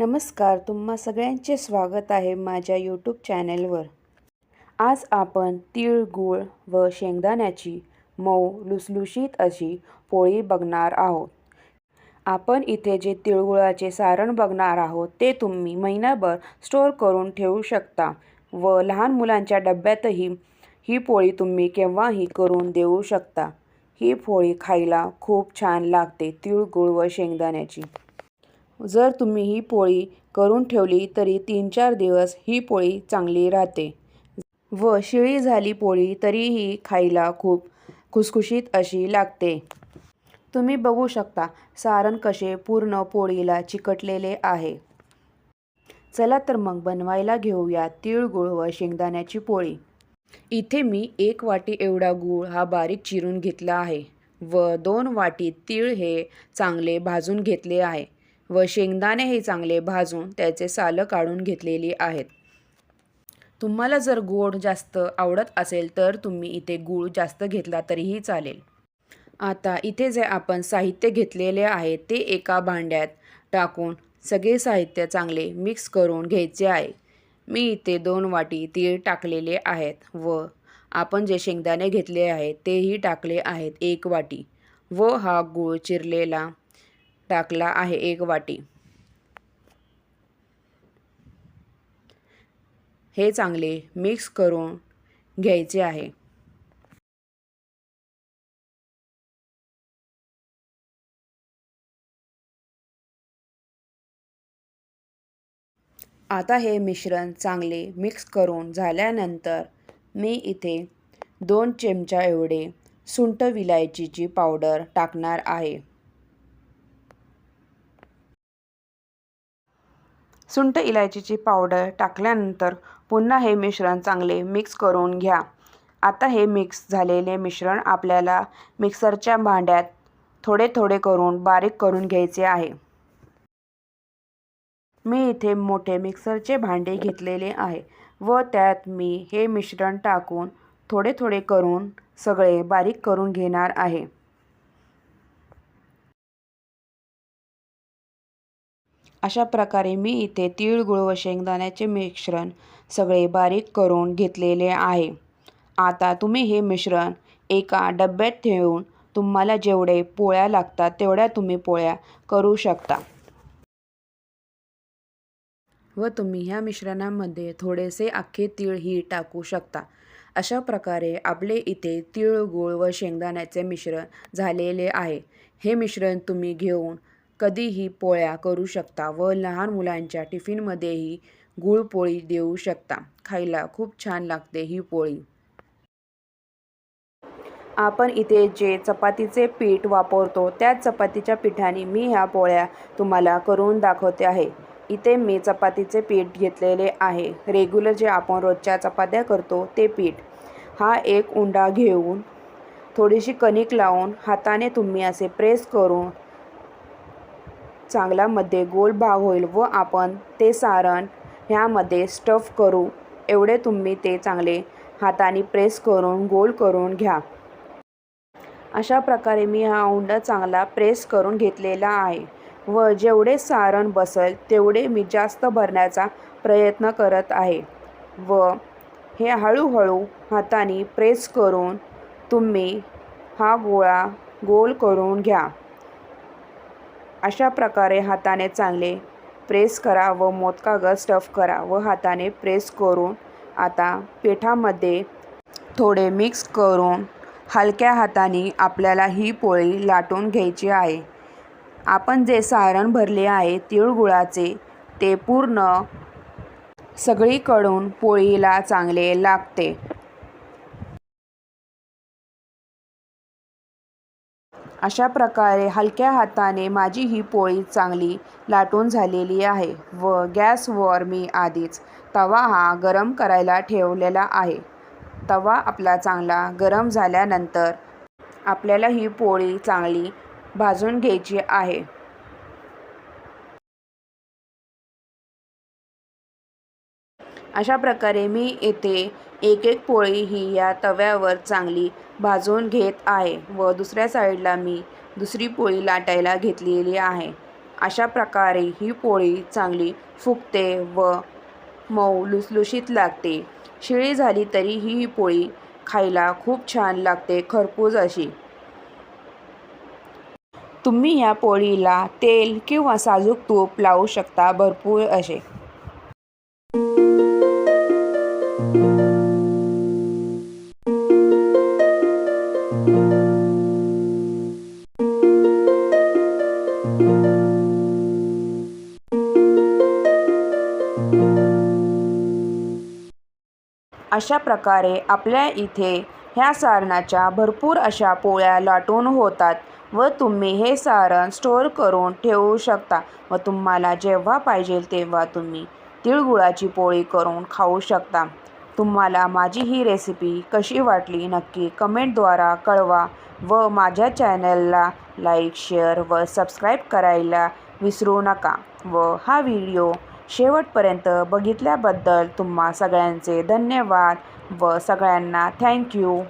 नमस्कार तुम्हा सगळ्यांचे स्वागत आहे माझ्या यूट्यूब चॅनेलवर. आज आपण तीळ व शेंगदाण्याची मऊ लुसलुशीत अशी पोळी बघणार आहोत. आपण इथे जे तिळगुळाचे सारण बघणार आहोत ते तुम्ही महिनाभर स्टोअर करून ठेवू शकता व लहान मुलांच्या डब्यातही ही पोळी तुम्ही केव्हाही करून देऊ शकता. ही पोळी खायला खूप छान लागते तिळगुळ व शेंगदाण्याची. जर तुम्ही ही पोळी करून ठेवली तरी तीन चार दिवस ही पोळी चांगली राहते. व शिळी झाली पोळी तरीही खायला खूप खुसखुशीत अशी लागते. तुम्ही बघू शकता सारण कसे पूर्ण पोळीला चिकटलेले आहे. चला तर मग बनवायला घेऊया तिळगुळ व शेंगदाण्याची पोळी. इथे मी एक वाटी एवढा गूळ हा बारीक चिरून घेतला आहे. व दोन वाटी तीळ हे चांगले भाजून घेतले आहे. व शेंगदाणे हे चांगले भाजून त्याचे सालं काढून घेतलेली आहेत. तुम्हाला जर गोड जास्त आवडत असेल तर तुम्ही इथे गूळ जास्त घेतला तरीही चालेल. आता इथे जे आपण साहित्य घेतलेले आहे ते एका भांड्यात टाकून सगळे साहित्य चांगले मिक्स करून घ्यायचे आहे. मी इथे दोन वाटी तीळ टाकलेले आहेत व आपण जे शेंगदाणे घेतले आहेत तेही टाकले आहेत एक वाटी व हा गूळ चिरलेला टाकला आहे एक वाटी. हे चांगले मिक्स करून घ्यायचे आहे. आता हे मिश्रण चांगले मिक्स करून झाल्यानंतर मी इथे दोन चमचा एवढे सुंट विलायचीची पावडर टाकणार आहे. सुंठ इलायचीची पावडर टाकल्यानंतर पुन्हा हे मिश्रण चांगले मिक्स करून घ्या. आता हे मिक्स झालेले मिश्रण आपल्याला मिक्सरच्या भांड्यात थोडे थोडे करून बारीक करून घ्यायचे आहे. मी इथे मोठे मिक्सरचे भांडे घेतलेले आहे व त्यात मी हे मिश्रण टाकून थोडे थोडे करून सगळे बारीक करून घेणार आहे. अशा प्रकारे मी इथे तीळगुळ व शेंगदाण्याचे मिश्रण सगळे बारीक करून घेतलेले आहे. आता तुम्ही हे मिश्रण एका डब्यात ठेवून तुम्हाला जेवढे पोळ्या लागतात तेवढ्या तुम्ही पोळ्या करू शकता. व तुम्ही ह्या मिश्रणामध्ये थोडेसे अख्खे तीळही टाकू शकता. अशा प्रकारे आपले इथे तीळ गूळ व शेंगदाण्याचे मिश्रण झालेले आहे. हे मिश्रण तुम्ही घेऊन कधीही पोळ्या करू शकता व लहान मुलांच्या टिफिनमध्येही गुळपोळी देऊ शकता. खायला खूप छान लागते ही पोळी. आपण इथे जे चपातीचे पीठ वापरतो त्या चपातीच्या पिठाने मी ह्या पोळ्या तुम्हाला करून दाखवते आहे. इथे मी चपातीचे पीठ घेतलेले आहे. रेग्युलर जे आपण रोजच्या चपात्या करतो ते पीठ. हा एक उंडा घेऊन थोडीशी कणिक लावून हाताने तुम्ही असे प्रेस करून चांगल्यामध्ये गोल भाव होईल व आपण ते सारण ह्यामध्ये स्टफ करू. एवढे तुम्ही ते चांगले हाताने प्रेस करून गोल करून घ्या. अशा प्रकारे मी हा उंडा चांगला प्रेस करून घेतलेला आहे व जेवढे सारण बसेल तेवढे मी जास्त भरण्याचा प्रयत्न करत आहे व हे हळूहळू हाताने प्रेस करून तुम्ही हा गोळा गोल करून घ्या. अशा प्रकारे हाताने चांगले प्रेस करा व मोदकागत स्टफ करा व हाताने प्रेस करून आता पिठामध्ये थोडे मिक्स करून हलक्या हाताने आपल्याला ही पोळी लाटून घ्यायची आहे. आपण जे सारण भरले आहे तिळगुळाचे ते पूर्ण सगळीकडून पोळीला चांगले लागते. अशा प्रकारे हलक्या हाताने माझी ही पोळी चांगली लाटून झालेली आहे व गॅसवर मी आधीच तवा हा गरम करायला ठेवलेला आहे. तवा आपला चांगला गरम झाल्यानंतर आपल्याला ही पोळी चांगली भाजून घ्यायची आहे. अशा प्रकारे मी येथे एक एक पोळी ही या तव्यावर चांगली भाजून घेत आहे व दुसऱ्या साईडला मी दुसरी पोळी लाटायला घेतलेली आहे. अशा प्रकारे ही पोळी चांगली फुगते व मऊ लुसलुशीत लागते. शिळी झाली तरी ही पोळी खायला खूप छान लागते खरपूज अशी. तुम्ही या पोळीला तेल किंवा साजूक तूप लावू शकता भरपूर असे. अशा प्रकारे आपल्या इथे ह्या सारणाच्या भरपूर अशा पोळ्या लाटून होतात व तुम्ही हे सारण स्टोअर करून ठेवू शकता व तुम्हाला जेव्हा पाहिजे तेव्हा तुम्ही तिळगुळाची पोळी करून खाऊ शकता. तुम्हाला माझी ही रेसिपी कशी वाटली नक्की कमेंटद्वारा कळवा व माझ्या चॅनलला लाईक शेअर व सबस्क्राईब करायला विसरू नका व हा व्हिडिओ शेवटपर्यंत बघितल्याबद्दल तुम्हा सगळ्यांचे धन्यवाद व सगळ्यांना थँक्यू